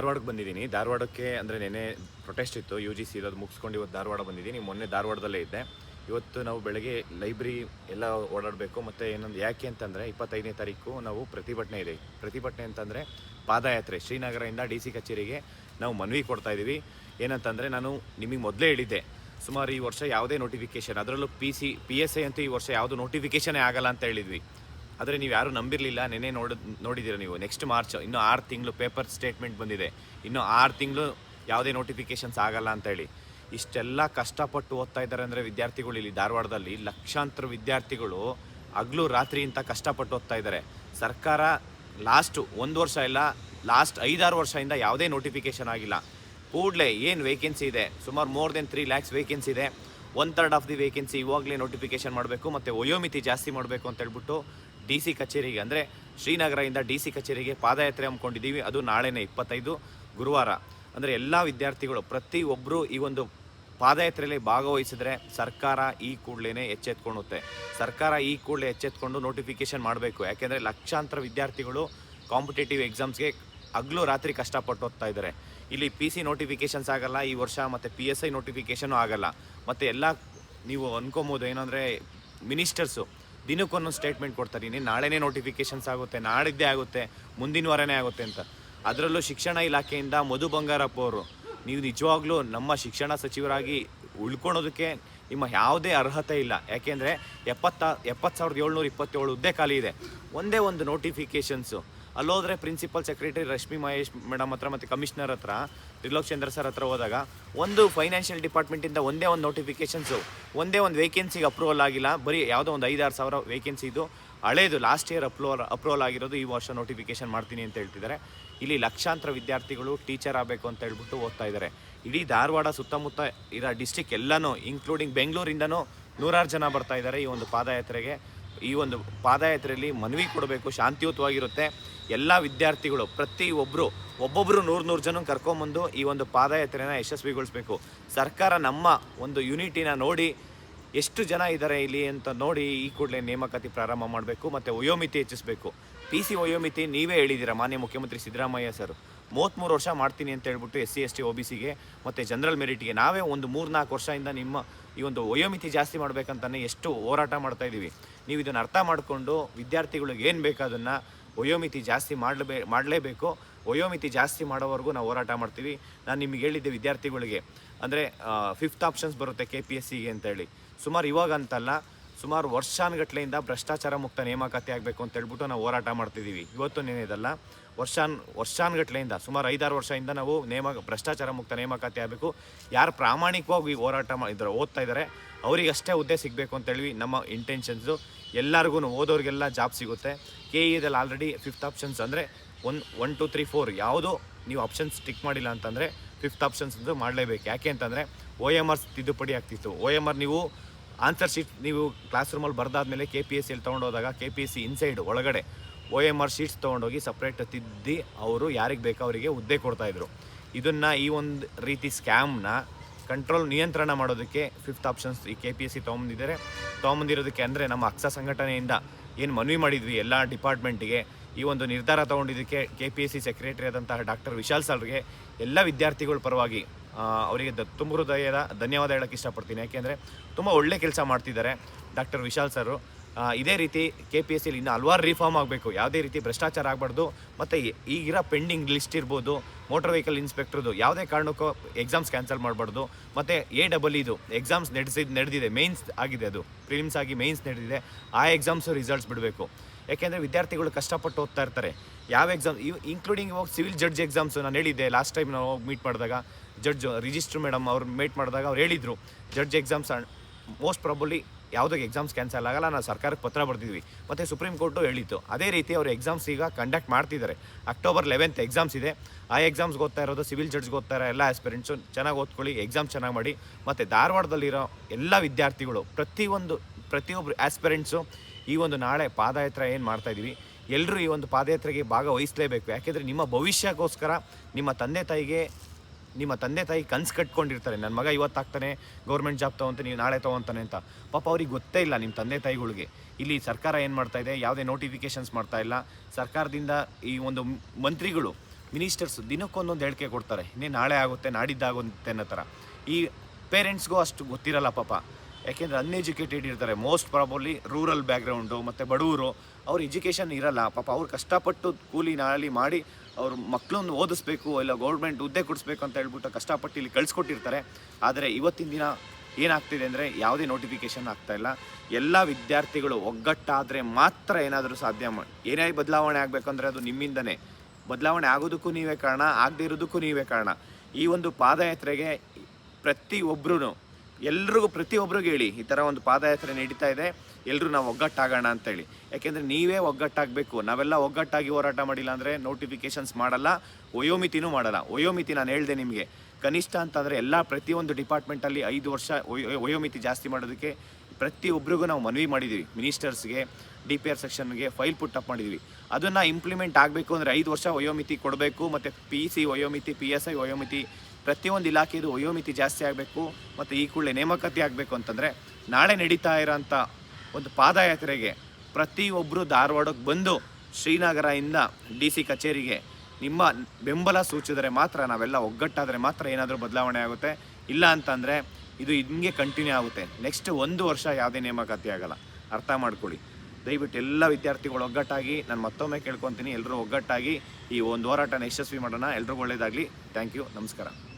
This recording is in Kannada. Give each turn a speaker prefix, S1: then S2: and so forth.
S1: ಧಾರವಾಡಕ್ಕೆ ಬಂದಿದ್ದೀನಿ. ಧಾರವಾಡಕ್ಕೆ ಅಂದರೆ ನೆನೆ ಪ್ರೊಟೆಸ್ಟ್ ಇತ್ತು. ಯು ಜಿ ಸಿ ಇರೋದು ಮುಗಿಸ್ಕೊಂಡು ಇವತ್ತು ಧಾರವಾಡ ಬಂದಿದ್ದೀನಿ. ಮೊನ್ನೆ ಧಾರವಾಡದಲ್ಲೇ ಇದ್ದೆ. ಇವತ್ತು ನಾವು ಬೆಳಗ್ಗೆ ಲೈಬ್ರರಿ ಎಲ್ಲ ಓಡಾಡಬೇಕು. ಮತ್ತು ಏನೊಂದು, ಯಾಕೆ ಅಂತಂದರೆ ಇಪ್ಪತ್ತೈದನೇ ತಾರೀಕು ನಾವು ಪ್ರತಿಭಟನೆ ಇದೆ. ಪ್ರತಿಭಟನೆ ಅಂತಂದರೆ ಪಾದಯಾತ್ರೆ. ಶ್ರೀನಗರದಿಂದ ಡಿ ಸಿ ಕಚೇರಿಗೆ ನಾವು ಮನವಿ ಕೊಡ್ತಾ ಇದ್ದೀವಿ. ಏನಂತಂದರೆ ನಾನು ನಿಮಗೆ ಮೊದಲೇ ಹೇಳಿದ್ದೆ. ಸುಮಾರು ಈ ವರ್ಷ ಯಾವುದೇ ನೋಟಿಫಿಕೇಷನ್ ಅದರಲ್ಲೂ P C P S I ಅಂತೂ ಈ ವರ್ಷ ಯಾವುದು ನೋಟಿಫಿಕೇಷನೇ ಆಗಲ್ಲ ಅಂತ ಹೇಳಿದ್ವಿ. ಆದರೆ ನೀವು ಯಾರು ನಂಬಿರಲಿಲ್ಲ ನೆನೆ ನೋಡ ನೋಡಿದ್ದೀರ ನೀವು. ನೆಕ್ಸ್ಟ್ ಮಾರ್ಚ್ ಇನ್ನೂ ಆರು ತಿಂಗಳು ಪೇಪರ್ ಸ್ಟೇಟ್ಮೆಂಟ್ ಬಂದಿದೆ. ಇನ್ನೂ ಆರು ತಿಂಗಳು ಯಾವುದೇ ನೋಟಿಫಿಕೇಷನ್ಸ್ ಆಗಲ್ಲ ಅಂತ ಹೇಳಿ. ಇಷ್ಟೆಲ್ಲ ಕಷ್ಟಪಟ್ಟು ಓದ್ತಾ ಇದ್ದಾರೆ ಅಂದರೆ ವಿದ್ಯಾರ್ಥಿಗಳು ಇಲ್ಲಿ ಧಾರವಾಡದಲ್ಲಿ ಲಕ್ಷಾಂತರ ವಿದ್ಯಾರ್ಥಿಗಳು ಹಗಲು ರಾತ್ರಿ ಇಂಥ ಕಷ್ಟಪಟ್ಟು ಓದ್ತಾ ಇದ್ದಾರೆ. ಸರ್ಕಾರ ಲಾಸ್ಟು ಒಂದು ವರ್ಷ ಇಲ್ಲ ಲಾಸ್ಟ್ ಐದಾರು ವರ್ಷದಿಂದ ಯಾವುದೇ ನೋಟಿಫಿಕೇಷನ್ ಆಗಿಲ್ಲ. ಕೂಡಲೇ ಏನು ವೇಕೆನ್ಸಿ ಇದೆ? ಸುಮಾರು more than three lakhs vacancy ಇದೆ. One third of the vacancy ಇವಾಗಲೇ ನೋಟಿಫಿಕೇಷನ್ ಮಾಡಬೇಕು, ಮತ್ತು ವಯೋಮಿತಿ ಜಾಸ್ತಿ ಮಾಡಬೇಕು ಅಂತ ಹೇಳ್ಬಿಟ್ಟು ಡಿ ಸಿ ಕಚೇರಿಗೆ ಅಂದರೆ ಶ್ರೀನಗರದಿಂದ ಡಿ ಸಿ ಕಚೇರಿಗೆ ಪಾದಯಾತ್ರೆ ಹಮ್ಮಿಕೊಂಡಿದ್ದೀವಿ. ಅದು ನಾಳೆನೇ ಇಪ್ಪತ್ತೈದು ಗುರುವಾರ. ಅಂದರೆ ಎಲ್ಲ ವಿದ್ಯಾರ್ಥಿಗಳು ಪ್ರತಿಯೊಬ್ಬರು ಈ ಒಂದು ಪಾದಯಾತ್ರೆಯಲ್ಲಿ ಭಾಗವಹಿಸಿದ್ರೆ ಸರ್ಕಾರ ಈ ಕೂಡಲೇ ಎಚ್ಚೆತ್ಕೊಳ್ಳುತ್ತೆ. ಸರ್ಕಾರ ಈ ಕೂಡಲೇ ಎಚ್ಚೆತ್ಕೊಂಡು ನೋಟಿಫಿಕೇಶನ್ ಮಾಡಬೇಕು. ಯಾಕೆಂದರೆ ಲಕ್ಷಾಂತರ ವಿದ್ಯಾರ್ಥಿಗಳು ಕಾಂಪಿಟೇಟಿವ್ ಎಕ್ಸಾಮ್ಸ್ಗೆ ಹಗ್ಲು ರಾತ್ರಿ ಕಷ್ಟಪಟ್ಟು ಓದ್ತಾ ಇದ್ದಾರೆ. ಇಲ್ಲಿ ಪಿ ಸಿ ನೋಟಿಫಿಕೇಷನ್ಸ್ ಆಗಲ್ಲ, ಈ ವರ್ಷ ಮತ್ತು ಪಿ ಎಸ್ ಐ ನೋಟಿಫಿಕೇಷನು ಆಗಲ್ಲ. ಮತ್ತು ಎಲ್ಲ ನೀವು ಅನ್ಕೊಬೋದು ಏನಂದರೆ ಮಿನಿಸ್ಟರ್ಸು ದಿನಕ್ಕೊಂದೊಂದು ಸ್ಟೇಟ್ಮೆಂಟ್ ಕೊಡ್ತಾರೆ. ಇನ್ನೇ ನಾಳೆನೇ ನೋಟಿಫಿಕೇಶನ್ಸ್ ಆಗುತ್ತೆ, ನಾಡಿದ್ದೇ ಆಗುತ್ತೆ, ಮುಂದಿನ ವಾರನೇ ಆಗುತ್ತೆ ಅಂತ. ಅದರಲ್ಲೂ ಶಿಕ್ಷಣ ಇಲಾಖೆಯಿಂದ ಮಧು ಬಂಗಾರಪ್ಪ ಅವರು, ನೀವು ನಿಜವಾಗ್ಲೂ ನಮ್ಮ ಶಿಕ್ಷಣ ಸಚಿವರಾಗಿ ಉಳ್ಕೊಳೋದಕ್ಕೆ ನಿಮ್ಮ ಯಾವುದೇ ಅರ್ಹತೆ ಇಲ್ಲ. ಯಾಕೆಂದರೆ ಎಪ್ಪತ್ತ, ಎಪ್ಪತ್ತು ಸಾವಿರದ ಏಳ್ನೂರ ಇಪ್ಪತ್ತೇಳು ಹುದ್ದೆ ಖಾಲಿ ಇದೆ. ಒಂದೇ ಒಂದು notifications ಅಲ್ಲೋದ್ರೆ principal secretary Rashmi Mahesh madam ಹತ್ರ ಮತ್ತು ಕಮಿಷನರ್ ಹತ್ರ, ತ್ರಿಲೋಕ್ ಚಂದ್ರ ಸರ್ ಹತ್ರ ಹೋದಾಗ ಒಂದು ಫೈನಾನ್ಷಿಯಲ್ ಡಿಪಾರ್ಟ್ಮೆಂಟಿಂದ ಒಂದೇ ಒಂದು ನೋಟಿಫಿಕೇಷನ್ಸು ಒಂದೇ ಒಂದು ವೇಕೆನ್ಸಿಗೆ ಅಪ್ರೂವಲ್ ಆಗಿಲ್ಲ. ಬರೀ ಯಾವುದೋ ಒಂದು ಐದಾರು ಸಾವಿರ ವೇಕೆನ್ಸಿ ಇದು. ಹಳೇದು ಲಾಸ್ಟ್ ಇಯರ್ ಅಪ್ರೂವಲ್ ಅಪ್ರೂವಲ್ ಆಗಿರೋದು ಈ ವರ್ಷ ನೋಟಿಫಿಕೇಶನ್ ಮಾಡ್ತೀನಿ ಅಂತ ಹೇಳ್ತಿದ್ದಾರೆ. ಇಲ್ಲಿ ಲಕ್ಷಾಂತರ ವಿದ್ಯಾರ್ಥಿಗಳು ಟೀಚರ್ ಆಗಬೇಕು ಅಂತ ಹೇಳ್ಬಿಟ್ಟು ಓದ್ತಾ ಇದ್ದಾರೆ. ಇಡೀ ಧಾರವಾಡ ಸುತ್ತಮುತ್ತ ಇರೋ ಡಿಸ್ಟಿಕ್ ಎಲ್ಲನೂ ಇನ್ಕ್ಲೂಡಿಂಗ್ ಬೆಂಗಳೂರಿಂದನೂ ನೂರಾರು ಜನ ಬರ್ತಾ ಇದ್ದಾರೆ ಈ ಒಂದು ಪಾದಯಾತ್ರೆಗೆ. ಈ ಒಂದು ಪಾದಯಾತ್ರೆಯಲ್ಲಿ ಮನವಿ ಕೊಡಬೇಕು, ಶಾಂತಿಯುತವಾಗಿರುತ್ತೆ. ಎಲ್ಲ ವಿದ್ಯಾರ್ಥಿಗಳು, ಪ್ರತಿ ಒಬ್ಬರು ಒಬ್ಬೊಬ್ಬರು ನೂರು ನೂರು ಜನ ಕರ್ಕೊಂಬಂದು ಈ ಒಂದು ಪಾದಯಾತ್ರೆನ ಯಶಸ್ವಿಗೊಳಿಸಬೇಕು. ಸರ್ಕಾರ ನಮ್ಮ ಒಂದು ಯೂನಿಟಿನ ನೋಡಿ ಎಷ್ಟು ಜನ ಇದ್ದಾರೆ ಇಲ್ಲಿ ಅಂತ ನೋಡಿ ಈ ಕೂಡಲೇ ನೇಮಕಾತಿ ಪ್ರಾರಂಭ ಮಾಡಬೇಕು ಮತ್ತು ವಯೋಮಿತಿ ಹೆಚ್ಚಿಸಬೇಕು. ಪಿ ಸಿ ವಯೋಮಿತಿ ನೀವೇ ಹೇಳಿದ್ದೀರಾ ಮಾನ್ಯ ಮುಖ್ಯಮಂತ್ರಿ ಸಿದ್ದರಾಮಯ್ಯ ಸರ್. ಮೂವತ್ತ್ಮೂರು ವರ್ಷ ಮಾಡ್ತೀನಿ ಅಂತ ಹೇಳ್ಬಿಟ್ಟು S C, S T, O B ಸಿಗೆ ಮತ್ತು ಜನರಲ್ ಮೆರಿಟ್ಗೆ ನಾವೇ ಒಂದು ಮೂರು ನಾಲ್ಕು ವರ್ಷದಿಂದ ನಿಮ್ಮ ಈ ಒಂದು ವಯೋಮಿತಿ ಜಾಸ್ತಿ ಮಾಡಬೇಕಂತಲೇ ಎಷ್ಟು ಹೋರಾಟ ಮಾಡ್ತಾಯಿದ್ದೀವಿ ನೀವು ಇದನ್ನು ಅರ್ಥ ಮಾಡಿಕೊಂಡು ವಿದ್ಯಾರ್ಥಿಗಳಿಗೆ ಏನು ಬೇಕು ಅದನ್ನು ವಯೋಮಿತಿ ಜಾಸ್ತಿ ಮಾಡಲೇ ಮಾಡಲೇಬೇಕು. ವಯೋಮಿತಿ ಜಾಸ್ತಿ ಮಾಡೋವರೆಗೂ ನಾವು ಹೋರಾಟ ಮಾಡ್ತೀವಿ. ನಾನು ನಿಮಗೆ ಹೇಳಿದ್ದೆ ವಿದ್ಯಾರ್ಥಿಗಳಿಗೆ. ಅಂದರೆ ಫಿಫ್ತ್ ಆಪ್ಷನ್ಸ್ ಬರುತ್ತೆ ಕೆ ಪಿ ಎಸ್ ಸಿಗೆ ಅಂತೇಳಿ. ಸುಮಾರು ಇವಾಗ ಅಂತಲ್ಲ ಸುಮಾರು ವರ್ಷಾನುಗಟ್ಲೆಯಿಂದ ಭ್ರಷ್ಟಾಚಾರ ಮುಕ್ತ ನೇಮಕಾತಿ ಆಗಬೇಕು ಅಂತ ಹೇಳ್ಬಿಟ್ಟು ನಾವು ಹೋರಾಟ ಮಾಡ್ತಿದ್ದೀವಿ. ಇವತ್ತು ನೆನೆದಲ್ಲ ವರ್ಷಾನ್, ವರ್ಷಾನುಗಟ್ಲೆಯಿಂದ ಸುಮಾರು ಐದಾರು ವರ್ಷದಿಂದ ನಾವು ನೇಮ ಭ್ರಷ್ಟಾಚಾರ ಮುಕ್ತ ನೇಮಕಾತಿ ಆಗಬೇಕು. ಯಾರು ಪ್ರಾಮಾಣಿಕವಾಗಿ ಹೋರಾಟ ಮಾಡಿದ್ರು ಓದ್ತಾ ಇದ್ದಾರೆ ಅವರಿಗಷ್ಟೇ ಹುದ್ದೆ ಸಿಗಬೇಕು ಅಂತೇಳಿ ನಮ್ಮ ಇಂಟೆನ್ಷನ್ಸು ಎಲ್ಲರಿಗೂ ಓದೋರಿಗೆಲ್ಲ ಜಾಬ್ ಸಿಗುತ್ತೆ. ಕೆ ಇದಲ್ಲಿ ಆಲ್ರೆಡಿ ಫಿಫ್ತ್ ಆಪ್ಷನ್ಸ್ ಅಂದರೆ one one two three four ಯಾವುದು ನೀವು ಆಪ್ಷನ್ಸ್ ಟಿಕ್ ಮಾಡಿಲ್ಲ ಅಂತಂದರೆ ಫಿಫ್ತ್ ಆಪ್ಷನ್ಸ್ ಮಾಡಲೇಬೇಕು. ಯಾಕೆ ಅಂತಂದರೆ ಓ ಎಂ ಆರ್ ತಿದ್ದುಪಡಿ ಆಗ್ತಿತ್ತು. ಓ ಎಂ ಆರ್ ನೀವು ಆನ್ಸರ್ ಶೀಟ್ ನೀವು ಕ್ಲಾಸ್ ರೂಮಲ್ಲಿ ಬರೆದಾದ್ಮೇಲೆ ಕೆ ಪಿ ಎಸ್ ಸಿಯಲ್ಲಿ ತೊಗೊಂಡೋದಾಗ K P S C inside ಒಳಗಡೆ ಒ ಎಂ ಆರ್ ಶೀಟ್ಸ್ ತೊಗೊಂಡೋಗಿ ಸಪ್ರೇಟ್ ತಿದ್ದಿ ಅವರು ಯಾರಿಗೆ ಬೇಕೋ ಅವರಿಗೆ ಹುದ್ದೆ ಕೊಡ್ತಾಯಿದ್ರು ಇದನ್ನು ಈ ಒಂದು ರೀತಿ ಸ್ಕ್ಯಾಮ್ನ ಕಂಟ್ರೋಲ್ ನಿಯಂತ್ರಣ ಮಾಡೋದಕ್ಕೆ ಫಿಫ್ತ್ ಆಪ್ಷನ್ಸ್ ಈ ಕೆ ಪಿ ಎಸ್ ಸಿ ತೊಗೊಂಬಂದಿದ್ದಾರೆ. ತೊಗೊಂಬಂದಿರೋದಕ್ಕೆ ಅಂದರೆ ನಮ್ಮ ಅಕ್ಸ ಸಂಘಟನೆಯಿಂದ ಏನು ಮನವಿ ಮಾಡಿದ್ವಿ ಎಲ್ಲ ಡಿಪಾರ್ಟ್ಮೆಂಟಿಗೆ ಈ ಒಂದು ನಿರ್ಧಾರ ತೊಗೊಂಡಿದ್ದಕ್ಕೆ K P S C secretary ಆದಂತಹ ಡಾಕ್ಟರ್ ವಿಶಾಲ್ ಸರ್ಗೆ ಎಲ್ಲ ವಿದ್ಯಾರ್ಥಿಗಳ ಪರವಾಗಿ ಅವರಿಗೆ ದ ತುಂಬ ಹೃದಯದ ಧನ್ಯವಾದ ಹೇಳಕ್ಕೆ ಇಷ್ಟಪಡ್ತೀನಿ. ಯಾಕೆಂದರೆ ತುಂಬ ಒಳ್ಳೆ ಕೆಲಸ ಮಾಡ್ತಿದ್ದಾರೆ ಡಾಕ್ಟರ್ ವಿಶಾಲ್ ಸರು. ಇದೇ ರೀತಿ ಕೆ ಪಿ ಎಸ್ ಸಿಲಿ ಇನ್ನೂ ಹಲವಾರು ರಿಫಾರ್ಮ್ ಆಗಬೇಕು. ಯಾವುದೇ ರೀತಿ ಭ್ರಷ್ಟಾಚಾರ ಆಗಬಾರ್ದು. ಮತ್ತು ಈಗಿರೋ ಪೆಂಡಿಂಗ್ ಲಿಸ್ಟ್ ಇರ್ಬೋದು ಮೋಟರ್ ವೆಹಿಕಲ್ ಇನ್ಸ್ಪೆಕ್ಟ್ರದು ಯಾವುದೇ ಕಾರಣಕ್ಕೂ ಎಕ್ಸಾಮ್ಸ್ ಕ್ಯಾನ್ಸಲ್ ಮಾಡಬಾರ್ದು. ಮತ್ತು ಎ ಡಬಲ್ ಇದು ಎಕ್ಸಾಮ್ಸ್ ನಡೆಸಿದ ನಡೆದಿದೆ ಮೇನ್ಸ್ ಆಗಿದೆ ಅದು. ಪ್ರಿಲಿಮ್ಸ್ ಆಗಿ ಮೇನ್ಸ್ ನಡೆದಿದೆ. ಆ ಎಕ್ಸಾಮ್ಸು ರಿಸಲ್ಟ್ಸ್ ಬಿಡಬೇಕು. ಯಾಕೆಂದರೆ ವಿದ್ಯಾರ್ಥಿಗಳು ಕಷ್ಟಪಟ್ಟು ಓದ್ತಾ ಇರ್ತಾರೆ. ಯಾವ ಎಕ್ಸಾಮ್ ಇವ್ ಇನ್ಕ್ಲೂಡಿಂಗ್ ಇವಾಗ ಸಿವಿಲ್ ಜಡ್ಜ್ ಎಕ್ಸಾಮ್ಸ್ ನಾನು ಹೇಳಿದ್ದೆ ಲಾಸ್ಟ್ ಟೈಮ್ ನಾವು ಮೀಟ್ ಮಾಡಿದಾಗ. ಜಡ್ಜ್ ರಿಜಿಸ್ಟರ್ ಮೇಡಮ್ ಅವ್ರು ಮೀಟ್ ಮಾಡಿದಾಗ ಅವ್ರು ಹೇಳಿದರು ಜಡ್ಜ್ ಎಕ್ಸಾಮ್ಸ್ ಮೋಸ್ಟ್ ಪ್ರಾಬಲಿ ಯಾವುದಕ್ಕೆ ಎಕ್ಸಾಮ್ಸ್ ಕ್ಯಾನ್ಸಲ್ ಆಗಲ್ಲ ನಾವು ಸರ್ಕಾರಕ್ಕೆ ಪತ್ರ ಬರ್ತಿದ್ವಿ ಮತ್ತು ಸುಪ್ರೀಂ ಕೋರ್ಟು ಹೇಳಿತ್ತು. ಅದೇ ರೀತಿ ಅವರು ಎಕ್ಸಾಮ್ಸ್ ಈಗ ಕಂಡಕ್ಟ್ ಮಾಡ್ತಿದ್ದಾರೆ. ಅಕ್ಟೋಬರ್ ಲೆವೆಂತ್ ಎಕ್ಸಾಮ್ಸ್ ಇದೆ. ಆ ಎಕ್ಸಾಮ್ಸ್ಗೆ ಓದ್ತಾ ಇರೋದು ಸಿವಿಲ್ ಜಡ್ಜ್ಗೆ ಓದ್ತಾ ಇರೋ ಎಲ್ಲ ಆಸ್ಪಿರೆಂಟ್ಸು ಚೆನ್ನಾಗಿ ಓದ್ಕೊಳ್ಳಿ ಎಕ್ಸಾಮ್ ಚೆನ್ನಾಗಿ ಮಾಡಿ. ಮತ್ತು ಧಾರವಾಡದಲ್ಲಿರೋ ಎಲ್ಲ ವಿದ್ಯಾರ್ಥಿಗಳು, ಪ್ರತಿಯೊಂದು ಪ್ರತಿಯೊಬ್ಬರು ಆಸ್ಪಿರೆಂಟ್ಸು ಈ ಒಂದು ನಾಳೆ ಪಾದಯಾತ್ರೆ ಏನು ಮಾಡ್ತಾ ಇದೀವಿ ಎಲ್ಲರೂ ಈ ಒಂದು ಪಾದಯಾತ್ರೆಗೆ ಭಾಗವಹಿಸಲೇಬೇಕು. ಯಾಕೆಂದರೆ ನಿಮ್ಮ ಭವಿಷ್ಯಕ್ಕೋಸ್ಕರ ನಿಮ್ಮ ತಂದೆ ತಾಯಿಗೆ ನಿಮ್ಮ ತಂದೆ ತಾಯಿ ಕನ್ಸು ಕಟ್ಕೊಂಡಿರ್ತಾರೆ. ನನ್ನ ಮಗ ಇವತ್ತಾಗ್ತಾನೆ, ಗೌರ್ಮೆಂಟ್ ಜಾಬ್ ತೊಗೊಂತ ನೀವು ನಾಳೆ ತೊಗೊತಾನೆ ಅಂತ. ಪಾಪ ಅವ್ರಿಗೆ ಗೊತ್ತೇ ಇಲ್ಲ ನಿಮ್ಮ ತಂದೆ ತಾಯಿಗಳಿಗೆ. ಇಲ್ಲಿ ಸರ್ಕಾರ ಏನು ಮಾಡ್ತಾ ಇದೆ? ಯಾವುದೇ ನೋಟಿಫಿಕೇಶನ್ಸ್ ಮಾಡ್ತಾ ಇಲ್ಲ. ಸರ್ಕಾರದಿಂದ ಈ ಒಂದು ಮಂತ್ರಿಗಳು ಮಿನಿಸ್ಟರ್ಸ್ ದಿನಕ್ಕೊಂದೊಂದು ಹೇಳಿಕೆ ಕೊಡ್ತಾರೆ. ಇನ್ನೇ ನಾಳೆ ಆಗುತ್ತೆ, ನಾಡಿದ್ದಾಗುತ್ತೆ ಅನ್ನೋ ಥರ. ಈ ಪೇರೆಂಟ್ಸ್ಗೂ ಅಷ್ಟು ಗೊತ್ತಿರಲ್ಲ ಪಾಪ. ಯಾಕೆಂದರೆ ಅನ್ಎಜುಕೇಟೆಡ್ ಇರ್ತಾರೆ. ಮೋಸ್ಟ್ ಪ್ರಾಬಬ್ಲಿ ರೂರಲ್ ಬ್ಯಾಕ್ಗ್ರೌಂಡು ಮತ್ತು ಬಡವರು ಅವ್ರ ಎಜುಕೇಷನ್ ಇರಲ್ಲ. ಪಾಪ ಅವ್ರು ಕಷ್ಟಪಟ್ಟು ಕೂಲಿ ನಾಳಿ ಮಾಡಿ ಅವ್ರ ಮಕ್ಕಳನ್ನು ಓದಿಸ್ಬೇಕು, ಇಲ್ಲ ಗೌರ್ಮೆಂಟ್ ಹುದ್ದೆ ಕೊಡಿಸ್ಬೇಕು ಅಂತ ಹೇಳ್ಬಿಟ್ಟು ಕಷ್ಟಪಟ್ಟು ಇಲ್ಲಿ ಕಳಿಸ್ಕೊಟ್ಟಿರ್ತಾರೆ. ಆದರೆ ಇವತ್ತಿನ ದಿನ ಏನಾಗ್ತಿದೆ ಅಂದರೆ ಯಾವುದೇ ನೋಟಿಫಿಕೇಶನ್ ಆಗ್ತಾ ಇಲ್ಲ. ಎಲ್ಲ ವಿದ್ಯಾರ್ಥಿಗಳು ಒಗ್ಗಟ್ಟಾದರೆ ಮಾತ್ರ ಏನಾದರೂ ಸಾಧ್ಯ ಏನೇ ಬದಲಾವಣೆ ಆಗಬೇಕಂದ್ರೆ ಅದು ನಿಮ್ಮಿಂದನೇ. ಬದಲಾವಣೆ ಆಗೋದಕ್ಕೂ ನೀವೇ ಕಾರಣ, ಆಗದೇ ಇರೋದಕ್ಕೂ ನೀವೇ ಕಾರಣ. ಈ ಒಂದು ಪಾದಯಾತ್ರೆಗೆ ಪ್ರತಿಯೊಬ್ಬರೂ ಎಲ್ರಿಗೂ ಪ್ರತಿಯೊಬ್ಬರಿಗೂ ಹೇಳಿ, ಈ ಥರ ಒಂದು ಪಾದಯಾತ್ರೆ ನಡೀತಾ ಇದೆ ಎಲ್ಲರೂ ನಾವು ಒಗ್ಗಟ್ಟಾಗೋಣ ಅಂತೇಳಿ ಯಾಕೆಂದರೆ ನೀವೇ ಒಗ್ಗಟ್ಟಾಗಬೇಕು, ನಾವೆಲ್ಲ ಒಗ್ಗಟ್ಟಾಗಿ ಹೋರಾಟ ಮಾಡಿಲ್ಲ ಅಂದರೆ ನೋಟಿಫಿಕೇಶನ್ಸ್ ಮಾಡಲ್ಲ, ವಯೋಮಿತಿನೂ ಮಾಡಲ್ಲ. ವಯೋಮಿತಿ ನಾನು ಹೇಳಿದೆ ನಿಮಗೆ, ಕನಿಷ್ಠ ಅಂತಂದರೆ ಎಲ್ಲ ಪ್ರತಿಯೊಂದು ಡಿಪಾರ್ಟ್ಮೆಂಟಲ್ಲಿ ಐದು ವರ್ಷ ವಯೋ, ವಯೋಮಿತಿ ಜಾಸ್ತಿ ಮಾಡೋದಕ್ಕೆ ಪ್ರತಿಯೊಬ್ಬರಿಗೂ ನಾವು ಮನವಿ ಮಾಡಿದ್ದೀವಿ ಮಿನಿಸ್ಟರ್ಸ್ಗೆ ಡಿ ಪಿ ಆರ್ ಸೆಕ್ಷನ್ಗೆ ಫೈಲ್ ಪುಟ್ ಅಪ್ ಮಾಡಿದ್ವಿ. ಅದನ್ನು ಇಂಪ್ಲಿಮೆಂಟ್ ಆಗಬೇಕು ಅಂದರೆ ಐದು ವರ್ಷ ವಯೋಮಿತಿ ಕೊಡಬೇಕು, ಮತ್ತು ಪಿ ಸಿ ವಯೋಮಿತಿ ಪಿ ಎಸ್ ಐ ವಯೋಮಿತಿ ಪ್ರತಿಯೊಂದು ಇಲಾಖೆಯದು ವಯೋಮಿತಿ ಜಾಸ್ತಿ ಆಗಬೇಕು ಮತ್ತು ಈ ಕೂಡಲೇ ನೇಮಕಾತಿ ಆಗಬೇಕು ಅಂತಂದರೆ ನಾಳೆ ನಡೀತಾ ಇರೋಂಥ ಒಂದು ಪಾದಯಾತ್ರೆಗೆ ಪ್ರತಿಯೊಬ್ಬರು ಧಾರವಾಡಕ್ಕೆ ಬಂದು ಶ್ರೀನಗರದಿಂದ ಡಿ ಸಿ ಕಚೇರಿಗೆ ನಿಮ್ಮ ಬೆಂಬಲ ಸೂಚಿಸಿದರೆ ಮಾತ್ರ ನಾವೆಲ್ಲ ಒಗ್ಗಟ್ಟಾದರೆ ಮಾತ್ರ ಏನಾದರೂ ಬದಲಾವಣೆ ಆಗುತ್ತೆ. ಇಲ್ಲ ಅಂತಂದರೆ ಇದು ಹಿಂಗೆ ಕಂಟಿನ್ಯೂ ಆಗುತ್ತೆ. ನೆಕ್ಸ್ಟ್ ಒಂದು ವರ್ಷ ಯಾವುದೇ ನೇಮಕಾತಿ ಆಗಲ್ಲ. ಅರ್ಥ ಮಾಡ್ಕೊಳ್ಳಿ. ದಯವಿಟ್ಟು ಎಲ್ಲ ವಿದ್ಯಾರ್ಥಿಗಳು ಒಗ್ಗಟ್ಟಾಗಿ, ನಾನು ಮತ್ತೊಮ್ಮೆ ಕೇಳ್ಕೊತೀನಿ, ಎಲ್ಲರೂ ಒಗ್ಗಟ್ಟಾಗಿ ಈ ಒಂದು ಹೋರಾಟನ ಯಶಸ್ವಿ ಮಾಡೋಣ. ಎಲ್ರಿಗೂ ಒಳ್ಳೆಯದಾಗಲಿ ಥ್ಯಾಂಕ್ ಯು. ನಮಸ್ಕಾರ.